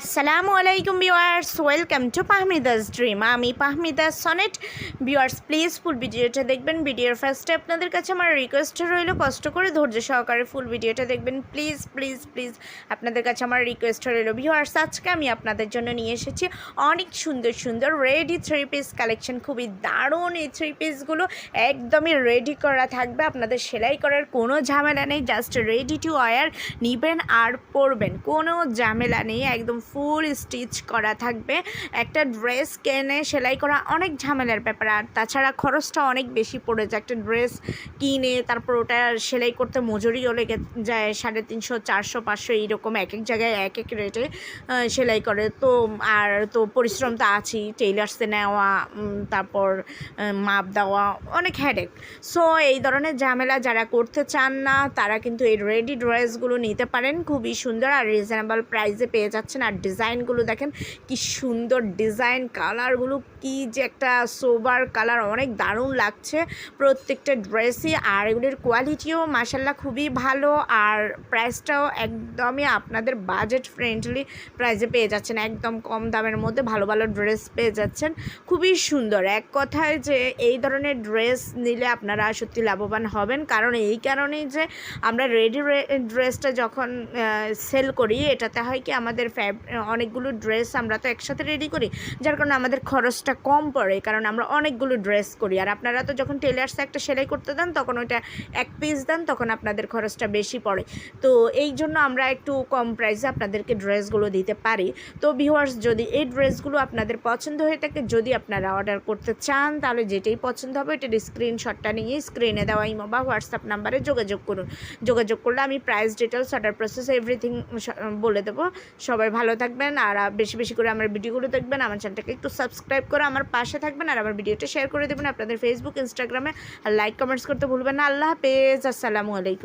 আসসালামু আলাইকুম viewers, welcome to পাহমিদাস dream. আমি Pahmida Sonet. Viewers please full ভিডিওটা দেখবেন। ভিডিওর ফার্স্টে আপনাদের কাছে আমার রিকোয়েস্ট রইল, কষ্ট করে ধৈর্য সহকারে ফুল ভিডিওটা দেখবেন। প্লিজ প্লিজ প্লিজ আপনাদের কাছে আমার রিকোয়েস্ট রইল। ভিউয়ার্স, আজকে আমি আপনাদের জন্য নিয়ে এসেছি অনেক সুন্দর সুন্দর রেডি থ্রি পিস কালেকশন খুবই দারুণ এই থ্রি পিসগুলো একদমই রেডি করা থাকবে। আপনাদের সেলাই করার কোনো ঝামেলা নেই। জাস্ট রেডি টু ওয়ার নিবেন আর পরবেন। কোনো ঝামেলা নেই। একদম ফুল স্টিচ করা থাকবে। একটা ড্রেস কেনে সেলাই করা অনেক ঝামেলার ব্যাপার। আর তাছাড়া খরচটা অনেক বেশি পড়ে যায়। একটা ড্রেস কিনে তারপর ওটা সেলাই করতে মজুরিও লেগে যায়। সাড়ে তিনশো, চারশো, পাঁচশো এইরকম এক এক জায়গায় এক এক রেটে সেলাই করে। তো আর তো পরিশ্রম তো আছেই। টেইলার্সে নেওয়া তারপর মাপ দেওয়া অনেক হ্যাডেক সো এই ধরনের ঝামেলা যারা করতে চান না, তারা কিন্তু এই রেডি ড্রেসগুলো নিতে পারেন। খুবই সুন্দর আর রিজনেবল প্রাইসে পেয়ে যাচ্ছেন। আর ডিজাইনগুলো দেখেন কি সুন্দর ডিজাইন, কালারগুলো কি যে একটা সোবার কালার, অনেক দারুণ লাগছে। প্রত্যেকটা ড্রেসই আর এগুলির কোয়ালিটিও মাসাল্লাহ খুবই ভালো আর প্রাইসটাও একদমই আপনাদের বাজেট ফ্রেন্ডলি প্রাইসে পেয়ে যাচ্ছেন। একদম কম দামের মধ্যে ভালো ভালো ড্রেস পেয়ে যাচ্ছেন। খুবই সুন্দর। এক কথায় যে এই ধরনের ড্রেস নিলে আপনারা সত্যি লাভবান হবেন। কারণ এই কারণেই যে আমরা রেডি ড্রেসটা যখন সেল করি, এটাতে হয় কি আমাদের ফ্যাব অনেকগুলো ড্রেস আমরা তো একসাথে রেডি করি, যার কারণে আমাদের খরচটা কম পড়ে, কারণ আমরা অনেকগুলো ড্রেস করি। আর আপনারা তো যখন টেলার্সে একটা সেলাই করতে দেন, তখন ওইটা এক পিস দেন, তখন আপনাদের খরচটা বেশি পড়ে। তো এই জন্য আমরা একটু কম প্রাইসে আপনাদেরকে ড্রেসগুলো দিতে পারি। তো ভিউয়ার্স যদি এই ড্রেসগুলো আপনাদের পছন্দ হয়ে থাকে, যদি আপনারা অর্ডার করতে চান, তাহলে যেটাই পছন্দ হবে এটার স্ক্রিনশটটা নিয়ে স্ক্রিনে দেওয়া ইমো বা হোয়াটসঅ্যাপ নাম্বারে যোগাযোগ করুন। যোগাযোগ করলে আমি price details order process everything বলে দেবো। সবাই ভালো থাকবেন আর বেশি বেশি করে আমার ভিডিওগুলো দেখবেন, আমার চ্যানেলটাকে একটু সাবস্ক্রাইব করে আমার পাশে থাকবেন আর আমার ভিডিওটা শেয়ার করে দেবেন আপনাদের ফেসবুক ইনস্টাগ্রামে আর লাইক কমেন্টস করতে ভুলবেন না। আল্লাহ হাফেজ। আসসালামু আলাইকুম।